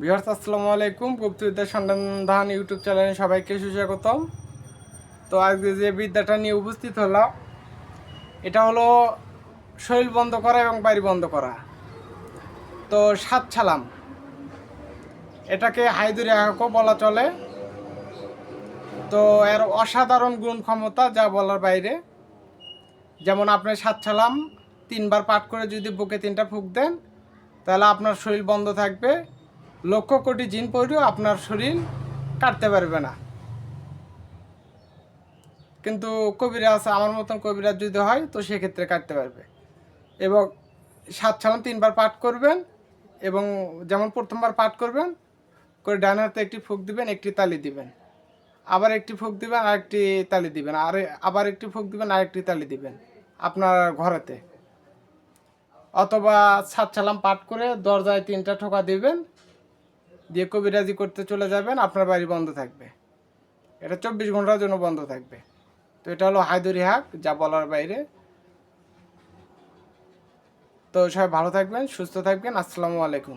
বিহার্স আসসালামু আলাইকুম। গুপ্তবিদ্যা সন্ধান ইউটিউব চ্যানেলে সবাইকে সুস্বাগতম। তো আজকে যে বিদ্যাটা নিয়ে উপস্থিত হলাম, এটা হলো শরীর বন্ধ করা এবং বাড়ি বন্ধ করা। তো সাত ছালাম। এটাকে হাইদুরি হাঁকও বলা চলে। তো এর অসাধারণ গুণ ক্ষমতা যা বলার বাইরে। যেমন আপনি সাত ছালাম তিনবার পাঠ করে যদি বুকে তিনটা ফুক দেন, তাহলে আপনার শরীর বন্ধ থাকবে। লক্ষ কোটি জিন পড়েও আপনার শরীর কাটতে পারবে না। কিন্তু কবিরাজ, আমার মতন কবিরাজ যদি হয়, তো সেক্ষেত্রে কাটতে পারবে। এবং সাত ছালাম তিনবার পাঠ করবেন এবং যেমন প্রথমবার পাঠ করবেন, করে ডান হাতে একটি ফুক দিবেন, একটি তালি দিবেন। আবার একটি ফুক দিবেন আর একটি তালি দিবেন। আর, আবার একটি ফুক দিবেন আর একটি তালি দিবেন আপনার ঘরেতে। অথবা সাত ছালাম পাঠ করে দরজায় তিনটা ঠোকা দিবেন দিয়ে কবিরাজি করতে চলে যাবেন, আপনার বাড়ি বন্ধ থাকবে। এটা চব্বিশ ঘণ্টার জন্য বন্ধ থাকবে। তো এটা হলো হায়দুরি হাক, যা বলার বাইরে। তো সবাই ভালো থাকবেন, সুস্থ থাকবেন, আসসালামু আলাইকুম।